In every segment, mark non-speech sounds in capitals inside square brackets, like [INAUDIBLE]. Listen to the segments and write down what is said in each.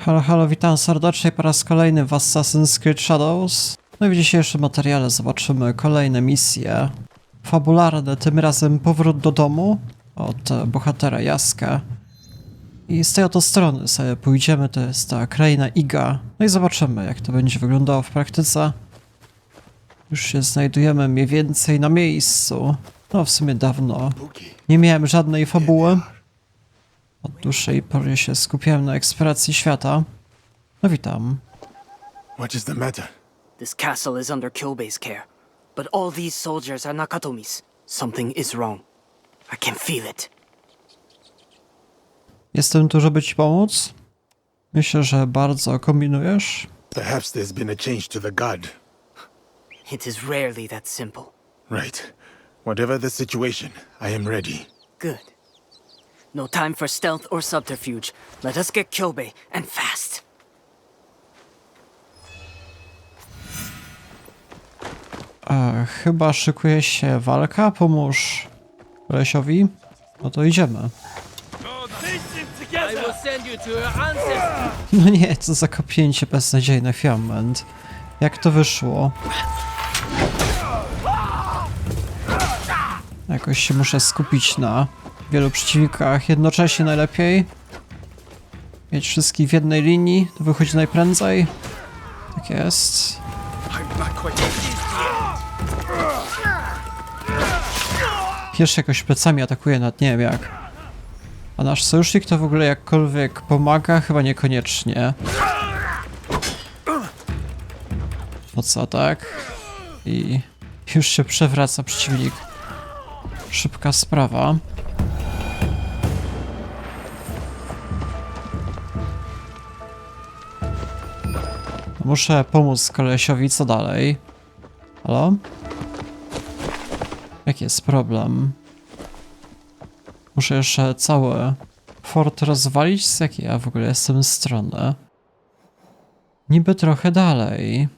Halo, halo, witam serdecznie po raz kolejny w Assassin's Creed Shadows. No i w dzisiejszym materiale zobaczymy kolejne misje fabularne, tym razem powrót do domu od e, bohatera Jaska. I z tej oto strony sobie pójdziemy, to jest ta kraina Iga. No i zobaczymy, jak to będzie wyglądało w praktyce. Już się znajdujemy mniej więcej na miejscu. No, w sumie dawno. Nie miałem żadnej fabuły. Od dłuższej pory się skupiałem na eksploracji świata. No witam. What is the matter? This castle is under Kyobe's care, but all these soldiers are Nakatomi's. Something is wrong. I can feel it. Jestem tu, żeby ci pomóc. Myślę, że bardzo kombinujesz. Perhaps there's been a change to the guard. It is rarely that simple. Right. Whatever the situation, I am ready. Good. No time for stealth or subterfuge. Let us get Kyobe, and fast. E, chyba szykuje się walka. Pomóż Lesiowi. No to idziemy. I will send you to your ancestors. No nie, co za kopięcie beznadziejne, Fiament. Jak to wyszło? Jakoś się muszę skupić na wielu przeciwnikach jednocześnie najlepiej. Mieć wszystkich w jednej linii, to wychodzi najprędzej. Tak jest. Pierwszy jakoś plecami atakuje, nawet nie wiem jak. A nasz sojusznik to w ogóle jakkolwiek pomaga? Chyba niekoniecznie. Po co tak? I już się przewraca przeciwnik. Szybka sprawa. Muszę pomóc kolesiowi, co dalej? Halo? Jaki jest problem? Muszę jeszcze cały fort rozwalić? Z jakiej ja w ogóle jestem strony? Niby trochę dalej.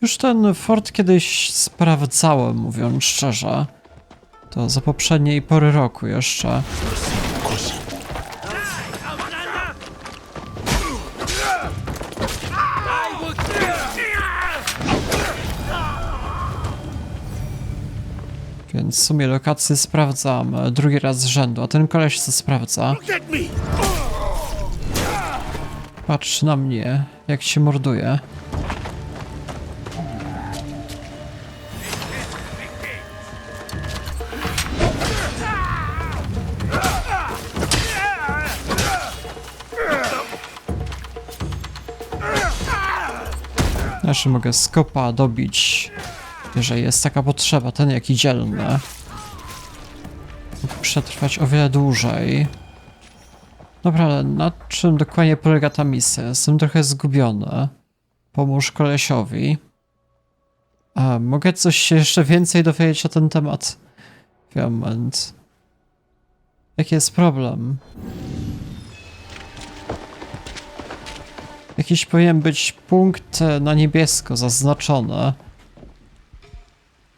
Już ten fort kiedyś sprawdzałem, mówiąc szczerze. To za poprzedniej pory roku jeszcze. W sumie lokację sprawdzam drugi raz z rzędu, a ten koleś co sprawdza. Patrz na mnie, jak się morduje. Jeszcze mogę skopa dobić, jeżeli jest taka potrzeba, ten jaki dzielny. Mógł przetrwać o wiele dłużej. Dobra, ale na czym dokładnie polega ta misja? Jestem trochę zgubiony. Pomóż kolesiowi. A, mogę coś jeszcze więcej dowiedzieć o ten temat? Moment. Jaki jest problem? Jakiś powinien być punkt e, na niebiesko zaznaczony.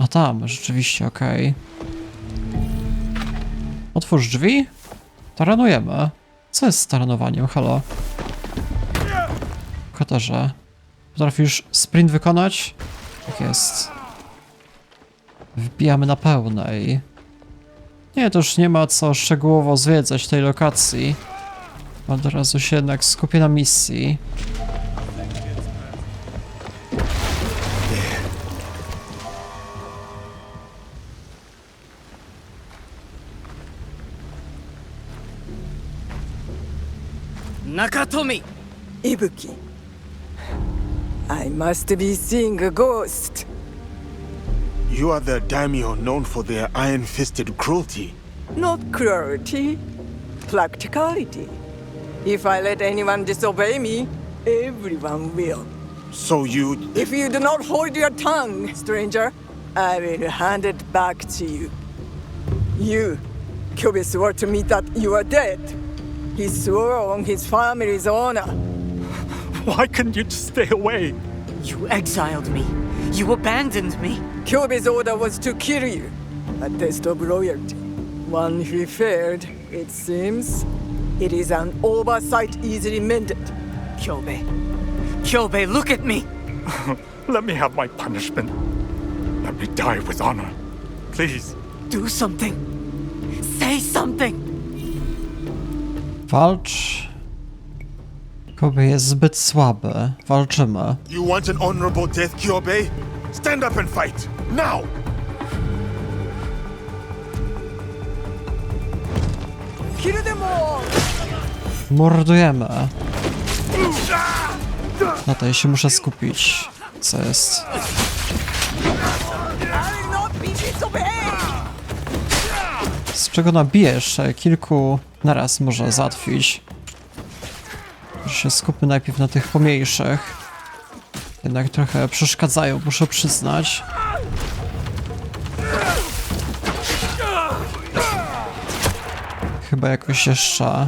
A tam, rzeczywiście, okej. Otwórz drzwi? Taranujemy. Co jest z taranowaniem? Halo? Koterze. Potrafisz sprint wykonać? Tak jest. Wbijamy na pełnej. Nie, to już nie ma co szczegółowo zwiedzać tej lokacji. Od razu się jednak skupię na misji. Nakatomi! Ibuki. I must be seeing a ghost. You are the daimyo known for their iron-fisted cruelty. Not cruelty, practicality. If I let anyone disobey me, everyone will. So you... If you do not hold your tongue, stranger, I will hand it back to you. You, Kyobe swore to me that you are dead. He swore on his family's honor. Why couldn't you just stay away? You exiled me. You abandoned me. Kyobe's order was to kill you. A test of loyalty. One who failed It seems it is an oversight easily mended. Kyobe. Kyobe, look at me! [LAUGHS] Let me have my punishment. Let me die with honor. Please. Do something! Say something! Walcz. Kobe jest zbyt słaby. Walczymy. You want an honorable death, Kyobe? Stand up and fight! Now! Kill them all! Mordujemy. Na tej się muszę skupić. Co jest? Czego nabiję jeszcze kilku naraz może załatwić. Może się skupmy najpierw na tych pomniejszych. Jednak trochę przeszkadzają, muszę przyznać. Chyba jakoś jeszcze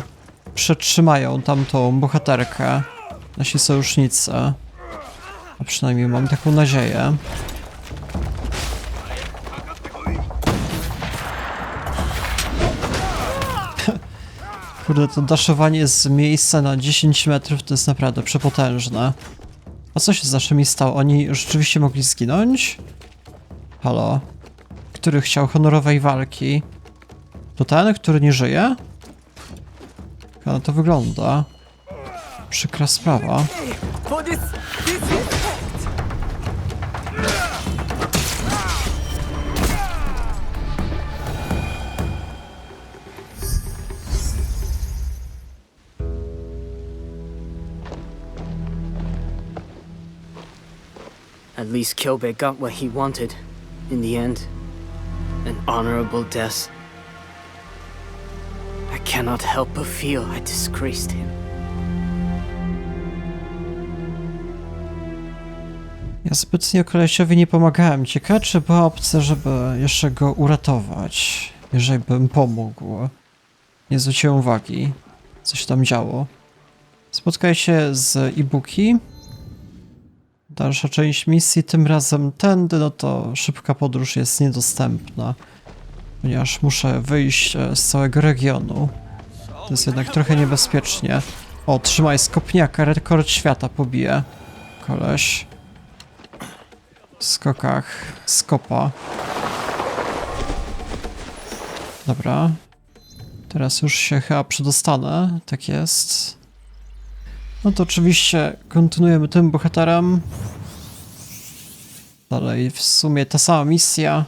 przetrzymają tamtą bohaterkę nasi sojusznicy. A przynajmniej mam taką nadzieję. Kurde, to daszowanie z miejsca na 10 metrów to jest naprawdę przepotężne. A co się z naszymi stało? Oni rzeczywiście mogli zginąć? Halo? Który chciał honorowej walki? To ten, który nie żyje? Na to wygląda? Przykra sprawa. At least Kyobe got what he wanted. In the end, an honorable death. I cannot help but feel I disgraced him. Ja zbytnio kolesiowi nie pomagałem. Ciekawe, czy była opcja, żeby jeszcze go uratować. Jeżeli bym pomógł. Nie zwróciłem uwagi, co się tam działo. Spotkaj się z Ibuki. Dalsza część misji, tym razem tędy, no to szybka podróż jest niedostępna. Ponieważ muszę wyjść e, z całego regionu. To jest jednak trochę niebezpiecznie. O, trzymaj skopniaka, rekord świata pobije. Koleś w skokach skopa. Dobra. Teraz już się chyba przedostanę. Tak jest. No to oczywiście kontynuujemy tym bohaterem. Dalej w sumie ta sama misja.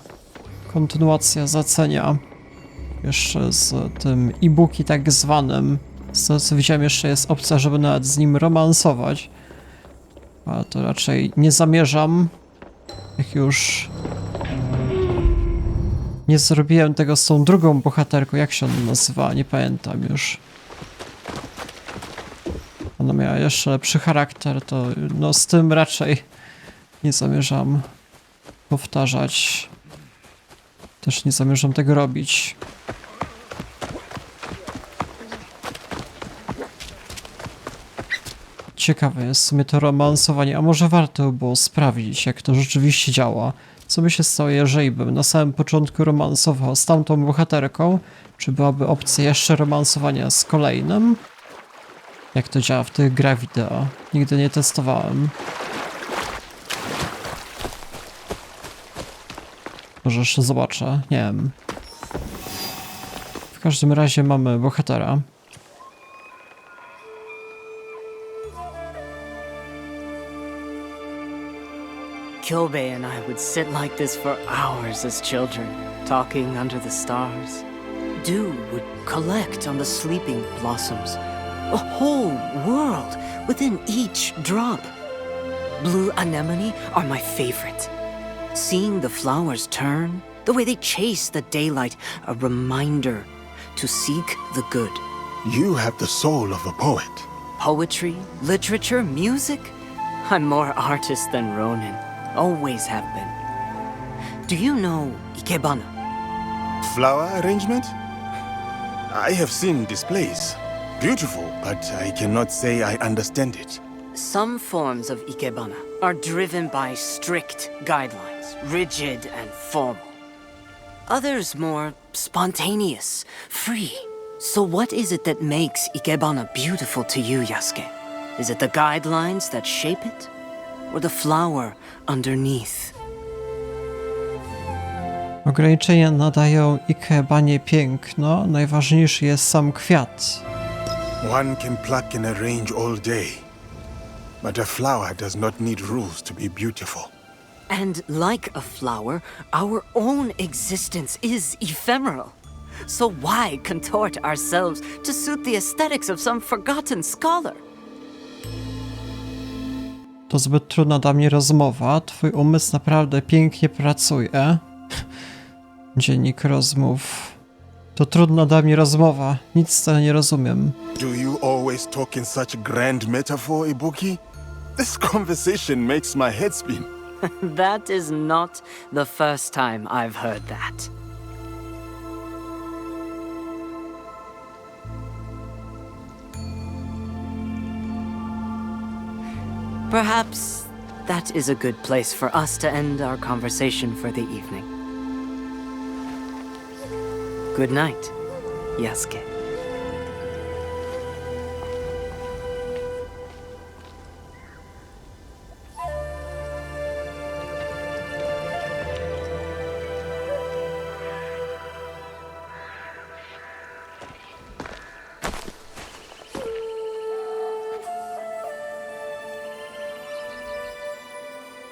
Kontynuacja zlecenia. Jeszcze z tym e-booki tak zwanym. Z tego co widziałem jeszcze jest opcja, żeby nawet z nim romansować. Ale to raczej nie zamierzam. Jak już nie zrobiłem tego z tą drugą bohaterką, jak się ona nazywa, nie pamiętam już. Ona miała jeszcze lepszy charakter, to no z tym raczej nie zamierzam powtarzać. Też nie zamierzam tego robić. Ciekawe jest w sumie to romansowanie, a może warto by było sprawdzić, jak to rzeczywiście działa. Co by się stało, jeżeli bym na samym początku romansował z tamtą bohaterką? Czy byłaby opcja jeszcze romansowania z kolejnym? Jak to działa w tych grach wideo? Nigdy nie testowałem. Może jeszcze zobaczę, nie wiem. W każdym razie mamy bohatera. Kyobe and I would sit like this for hours as children, talking under the stars. Dew would collect on the sleeping blossoms. A whole world within each drop. Blue anemone are my favorite. Seeing the flowers turn, the way they chase the daylight, a reminder to seek the good. You have the soul of a poet. Poetry, literature, music? I'm more artist than Ronin. Always have been. Do you know Ikebana? Flower arrangement? I have seen displays. Beautiful, but I cannot say I understand it. Some forms of Ikebana are driven by strict guidelines, rigid and formal. Others more spontaneous, free. So, what is it that makes Ikebana beautiful to you, Yasuke? Is it the guidelines that shape it? Or the flower underneath? Ograniczenia nadają Ikebanie piękno, najważniejszy jest sam kwiat. One can pluck and arrange all day, but a flower does not need rules to be beautiful. And like a flower, our own existence is ephemeral. So why contort ourselves to suit the aesthetics of some forgotten scholar? To zbyt trudna dla mnie rozmowa. Twój umysł naprawdę pięknie pracuje. Dziennik rozmów. To trudna dla mnie rozmowa. Nic z tego nie rozumiem. Do you always talk in such grand metaphor, Ibuki? This conversation makes my head spin. [LAUGHS] That is not the first time I've heard that. Perhaps that is a good place for us to end our conversation for the evening. Good night, Yasuke.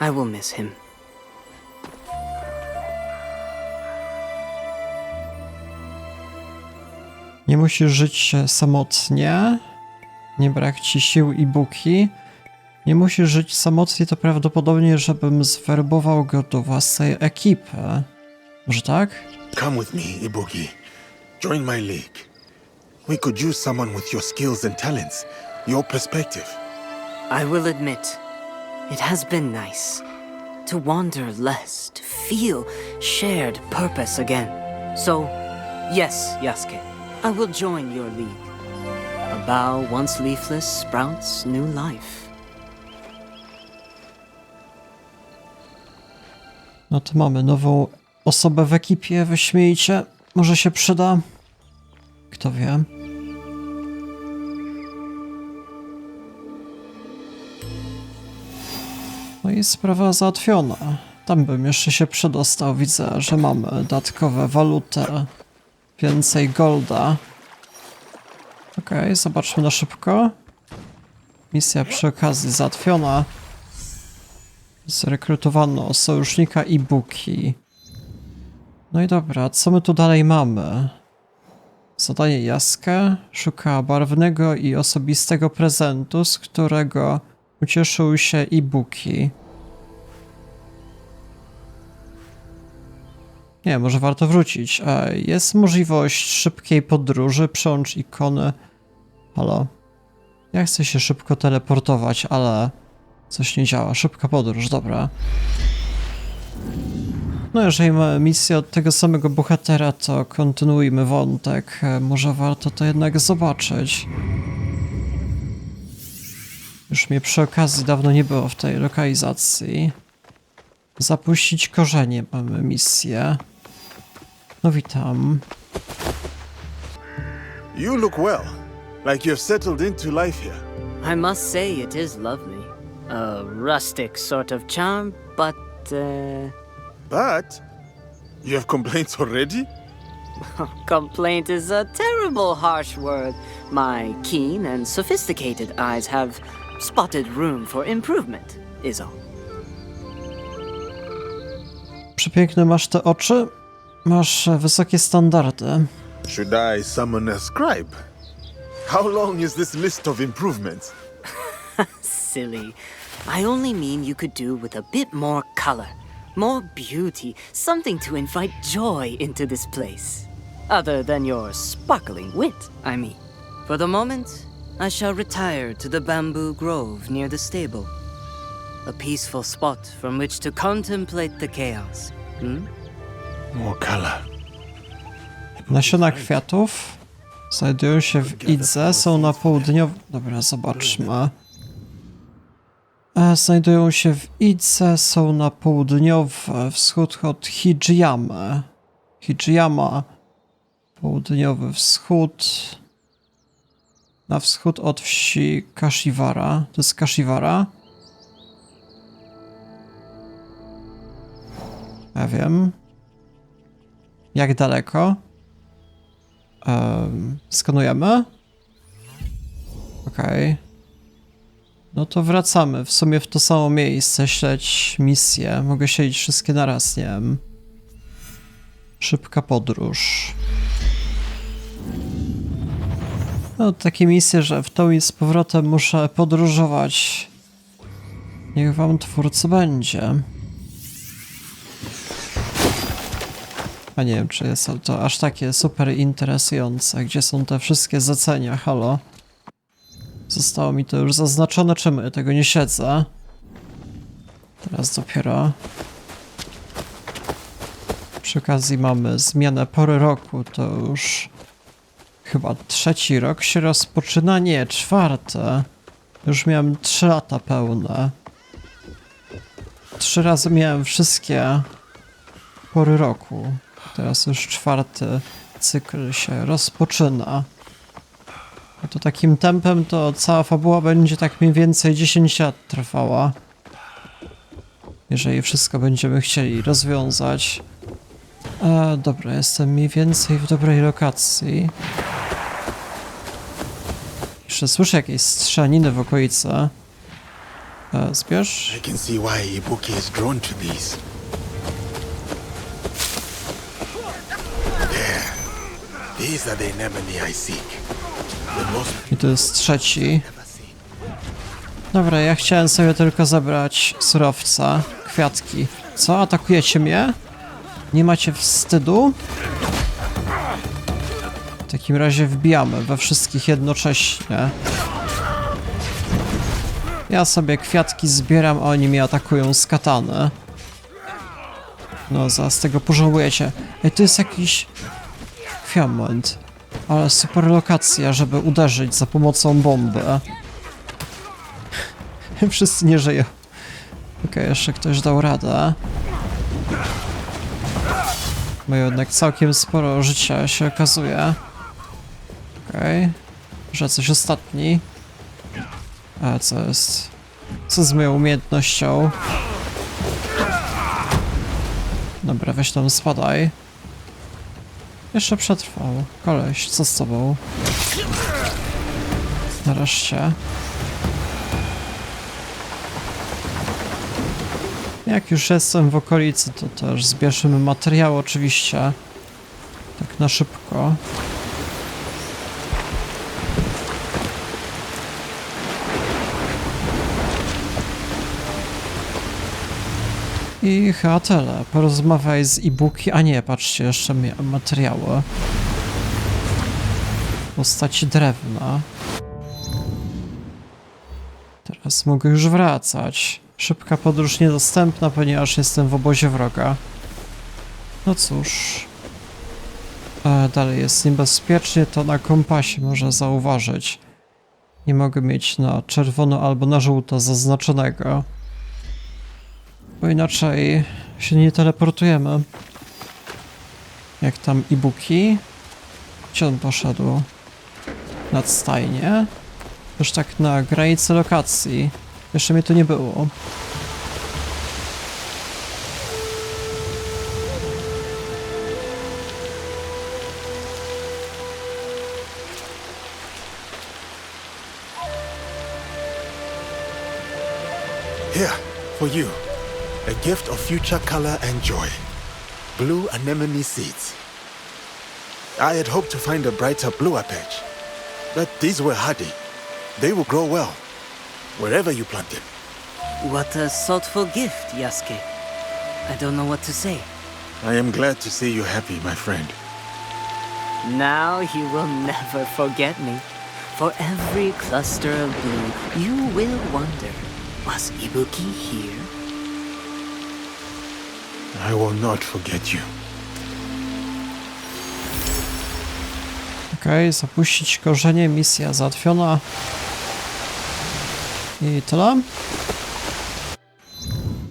I will miss him. Nie musisz żyć samotnie. Nie brak ci sił i buki. Nie musisz żyć samotnie, to prawdopodobnie, żebym zwerbował go do własnej ekipy. Może tak? Come with me, Ibuki. Join my league. We could use someone with your skills and talents, your perspective. I will admit, it has been nice to wander less, to feel shared purpose again. So, yes, Yasuke, I will join your league. A bough once leafless sprouts new life. No to mamy nową osobę w ekipie, wyśmiejcie. Może się przyda? Kto wie? No i sprawa załatwiona. Tam bym jeszcze się przedostał. Widzę, że mamy dodatkowe walutę. Więcej golda. Okej, zobaczmy na szybko. Misja przy okazji załatwiona. Zrekrutowano sojusznika Ibuki. No i dobra, co my tu dalej mamy? Zadanie Jaska szuka barwnego i osobistego prezentu, z którego ucieszył się Ibuki. Nie, może warto wrócić. Jest możliwość szybkiej podróży, przełącz ikony. Halo? Ja chcę się szybko teleportować, ale coś nie działa. Szybka podróż, dobra. No, jeżeli mamy misję od tego samego bohatera, to kontynuujmy wątek. Może warto to jednak zobaczyć. Już mnie przy okazji dawno nie było w tej lokalizacji. Zapuścić korzenie mamy misję. No witam. You look well, like you've settled into life here. I must say it is lovely. A rustic sort of charm, but, uh, But you have complaints already? [LAUGHS] Complaint is a terrible harsh word. My keen and sophisticated eyes have spotted room for improvement, is all. Przepiękne masz te oczy. Masz wysokie standardy. Should I summon a scribe? How long is this list of improvements? [LAUGHS] Silly. I only mean you could do with a bit more color, more beauty, something to invite joy into this place. Other than your sparkling wit, I mean. For the moment, I shall retire to the bamboo grove near the stable. A peaceful spot from which to contemplate the chaos. Hmm? Nasiona kwiatów znajdują się w Idze, są na południowym... Dobra, zobaczmy. E, Znajdują się w Idze, są na południowy wschód od Hijiyamy. Hijiyama. Południowy wschód. Na wschód od wsi Kashiwara. To jest Kashiwara? Ja wiem. Jak daleko? Um, skanujemy? Okej. No to wracamy w sumie w to samo miejsce, śledź misję. Mogę siedzieć wszystkie naraz, nie wiem. Szybka podróż. No, takie misje, że w tą i z powrotem muszę podróżować. Niech wam twórcy będzie. A nie wiem, czy jest to aż takie super interesujące. Gdzie są te wszystkie zlecenia? Halo? Zostało mi to już zaznaczone, ja tego nie siedzę. Teraz dopiero. Przy okazji mamy zmianę pory roku, to już chyba trzeci rok się rozpoczyna, nie, czwarte. Już miałem trzy lata pełne. Trzy razy miałem wszystkie pory roku. Teraz już czwarty cykl się rozpoczyna. A to takim tempem to cała fabuła będzie tak mniej więcej 10 lat trwała. Jeżeli wszystko będziemy chcieli rozwiązać. E, dobra, jestem mniej więcej w dobrej lokacji. Jeszcze słyszę jakieś strzelaniny w okolicy. E, zbierz. I can see why Ibuki is drawn to these. I to jest trzeci. Dobra, ja chciałem sobie tylko zabrać surowca, kwiatki. Co, atakujecie mnie? Nie macie wstydu? W takim razie wbijamy we wszystkich jednocześnie. Ja sobie kwiatki zbieram, a oni mnie atakują z katany. No, zaraz tego pożałujecie. Ej, to jest jakiś... Moment. Ale super lokacja, żeby uderzyć za pomocą bomby. [LAUGHS] Wszyscy nie żyją. Okej, jeszcze ktoś dał radę. Mają jednak całkiem sporo życia, się okazuje. Okej. Że coś ostatni. A co jest? Co z moją umiejętnością? Dobra, weź tam spadaj. Jeszcze przetrwał. Koleś, co z tobą? Nareszcie. Jak już jestem w okolicy, to też zbierzemy materiał oczywiście. Tak na szybko. I chyba tyle. Porozmawiaj z e-booki. A nie, patrzcie, jeszcze materiały. Postaci drewna. Teraz mogę już wracać. Szybka podróż niedostępna, ponieważ jestem w obozie wroga. No cóż. E, dalej jest niebezpiecznie, to na kompasie można zauważyć. Nie mogę mieć na czerwono albo na żółto zaznaczonego. Bo inaczej się nie teleportujemy. Jak tam e-booki? Gdzie on poszedł? Nad stajnie? Już tak na granicy lokacji. Jeszcze mnie tu nie było. Here, for you. A gift of future color and joy. Blue anemone seeds. I had hoped to find a brighter, bluer patch. But these were hardy. They will grow well. Wherever you plant them. What a thoughtful gift, Yasuke. I don't know what to say. I am glad to see you happy, my friend. Now you will never forget me. For every cluster of blue, you will wonder, was Ibuki here? I will not forget you. Okej, zapuścić korzenie, misja załatwiona. I tyle.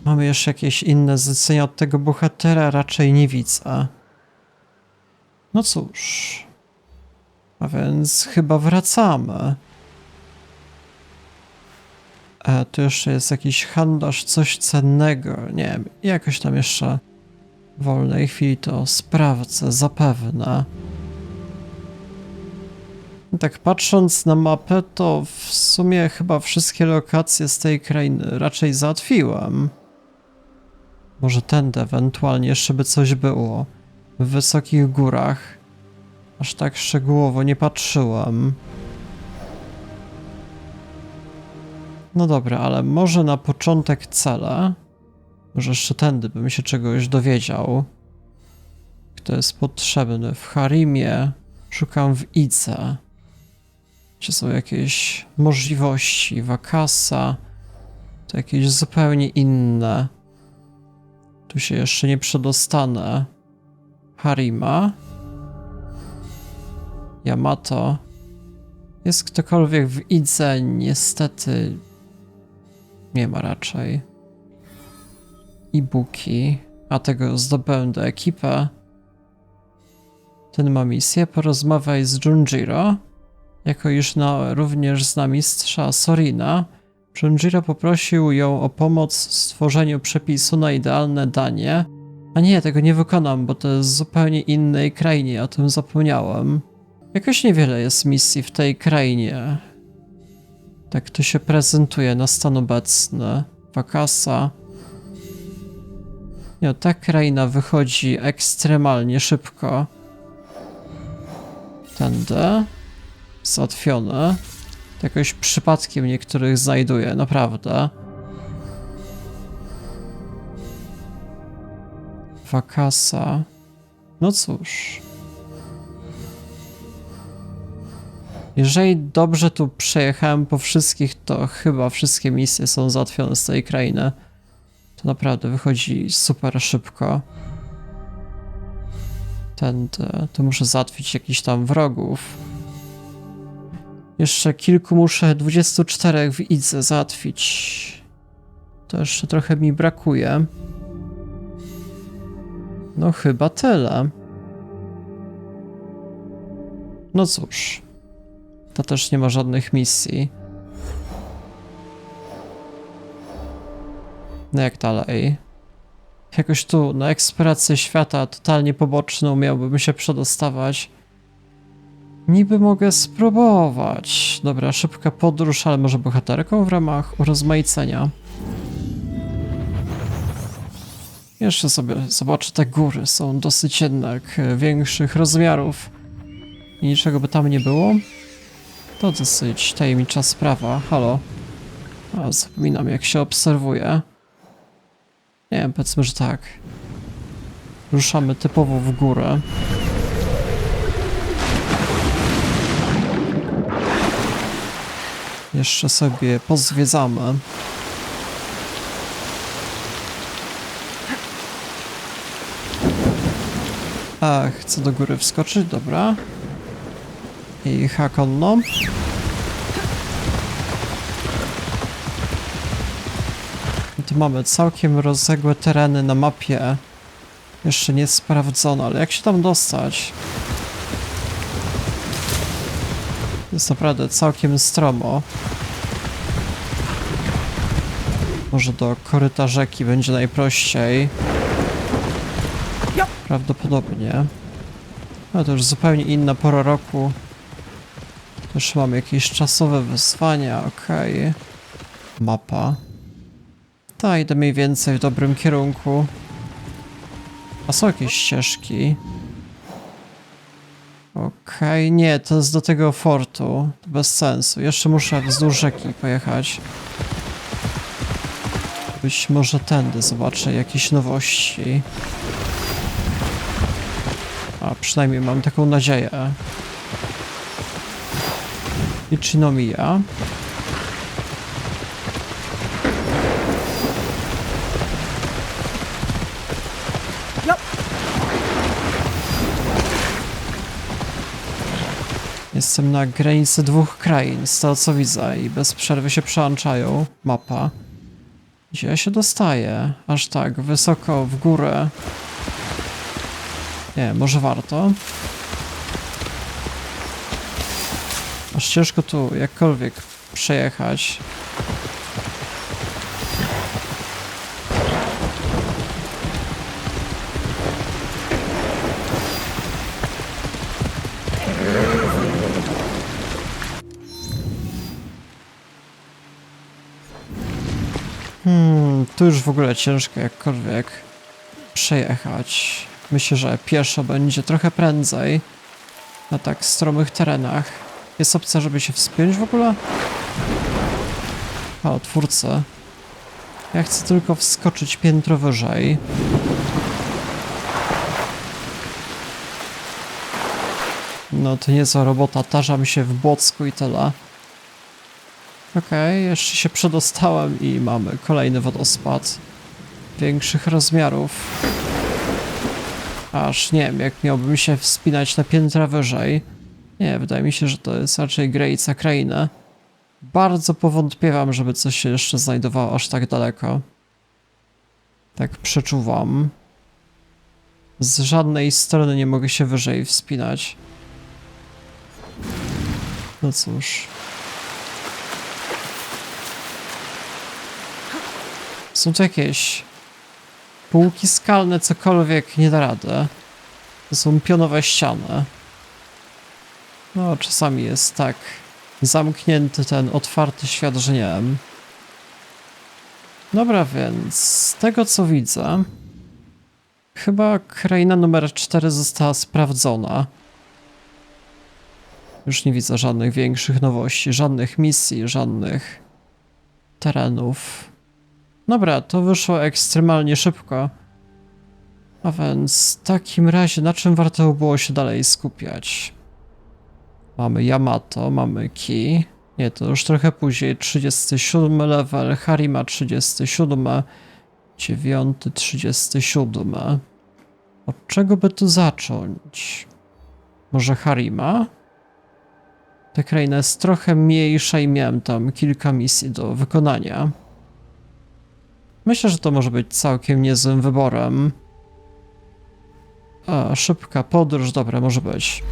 Mamy jeszcze jakieś inne zlecenia od tego bohatera? Raczej nie widzę. No cóż. A więc chyba wracamy. Tu jeszcze jest jakiś handlarz, coś cennego. Nie wiem, jakoś tam jeszcze w wolnej chwili to sprawdzę, zapewne. Tak patrząc na mapę, to w sumie chyba wszystkie lokacje z tej krainy raczej załatwiłem. Może tędy ewentualnie jeszcze by coś było. W wysokich górach. Aż tak szczegółowo nie patrzyłem. No dobra, ale może na początek cele. Może jeszcze tędy bym się czegoś dowiedział. Kto jest potrzebny w Harimie? Szukam w Ice. Czy są jakieś możliwości? Wakasa? To jakieś zupełnie inne. Tu się jeszcze nie przedostanę. Harima? Yamato? Jest ktokolwiek w Idze? Niestety nie ma raczej. Ibuki, a tego zdobyłem do ekipy. Ten ma misję, porozmawiaj z Junjiro. Jako iż na, również zna mistrza Sorina, Junjiro poprosił ją o pomoc w stworzeniu przepisu na idealne danie. A nie, tego nie wykonam, bo to jest z zupełnie innej krainie, o tym zapomniałem. Jakoś niewiele jest misji w tej krainie. Tak to się prezentuje na stan obecny. Wakasa. Nie, ta kraina wychodzi ekstremalnie szybko. Tędy. Załatwione. Jakoś przypadkiem niektórych znajduję, naprawdę. Wakasa. No cóż. Jeżeli dobrze tu przejechałem po wszystkich, to chyba wszystkie misje są załatwione z tej krainy. To naprawdę wychodzi super szybko. Tędy. Tu muszę załatwić jakiś tam wrogów. Jeszcze kilku muszę, 24 w Idze załatwić. To jeszcze trochę mi brakuje. No chyba tyle. No cóż. To też nie ma żadnych misji. No jak dalej? Jakoś tu na eksplorację świata totalnie poboczną miałbym się przedostawać. Niby mogę spróbować. Dobra, szybka podróż, ale może bohaterką w ramach urozmaicenia. Jeszcze sobie zobaczę te góry. Są dosyć jednak e, większych rozmiarów. I niczego by tam nie było. To dosyć tajemnicza sprawa. Halo. A, zapominam jak się obserwuje. Nie wiem, powiedzmy, że tak. Ruszamy typowo w górę. Jeszcze sobie pozwiedzamy. A, chcę do góry wskoczyć, dobra. I hakonno. I tu mamy całkiem rozległe tereny na mapie. Jeszcze nie sprawdzono, ale jak się tam dostać? Jest naprawdę całkiem stromo. Może do koryta rzeki będzie najprościej. Prawdopodobnie. No to już zupełnie inna pora roku. Też mamy jakieś czasowe wyzwania, okej. Mapa. Ta, idę mniej więcej w dobrym kierunku. A są jakieś ścieżki. Okej, nie, to jest do tego fortu. To bez sensu. Jeszcze muszę wzdłuż rzeki pojechać. Być może tędy zobaczę jakieś nowości. A przynajmniej mam taką nadzieję. Ichinomiya. Jestem na granicy dwóch krain, z tego co widzę, i bez przerwy się przełączają. Mapa. Gdzie ja się dostaję? Aż tak, wysoko w górę. Nie, może warto. Aż ciężko tu jakkolwiek przejechać. Hmm, tu już w ogóle ciężko jakkolwiek przejechać. Myślę, że pieszo będzie trochę prędzej na tak stromych terenach. Jest opcja, żeby się wspiąć w ogóle? O, twórcy. Ja chcę tylko wskoczyć piętro wyżej. No to niezła robota, tarzam się w błocku i tyle. Okej, jeszcze się przedostałem i mamy kolejny wodospad większych rozmiarów. Aż nie wiem, jak miałbym się wspinać na piętra wyżej. Nie, wydaje mi się, że to jest raczej grejca kraina. Bardzo powątpiewam, żeby coś się jeszcze znajdowało aż tak daleko. Tak przeczuwam. Z żadnej strony nie mogę się wyżej wspinać. No cóż. Są tu jakieś półki skalne, cokolwiek, nie da rady. To są pionowe ściany. No, czasami jest tak zamknięty ten otwarty świat, że nie wiem. Dobra, więc z tego co widzę, chyba kraina numer 4 została sprawdzona. Już nie widzę żadnych większych nowości, żadnych misji, żadnych terenów. Dobra, to wyszło ekstremalnie szybko. A więc w takim razie na czym warto było się dalej skupiać? Mamy Yamato, mamy Ki. Nie, to już trochę później. 37 level, Harima 37, 9, 37. Od czego by tu zacząć? Może Harima? Ta kraina jest trochę mniejsza i miałem tam kilka misji do wykonania. Myślę, że to może być całkiem niezłym wyborem. A, szybka podróż, dobra, może być.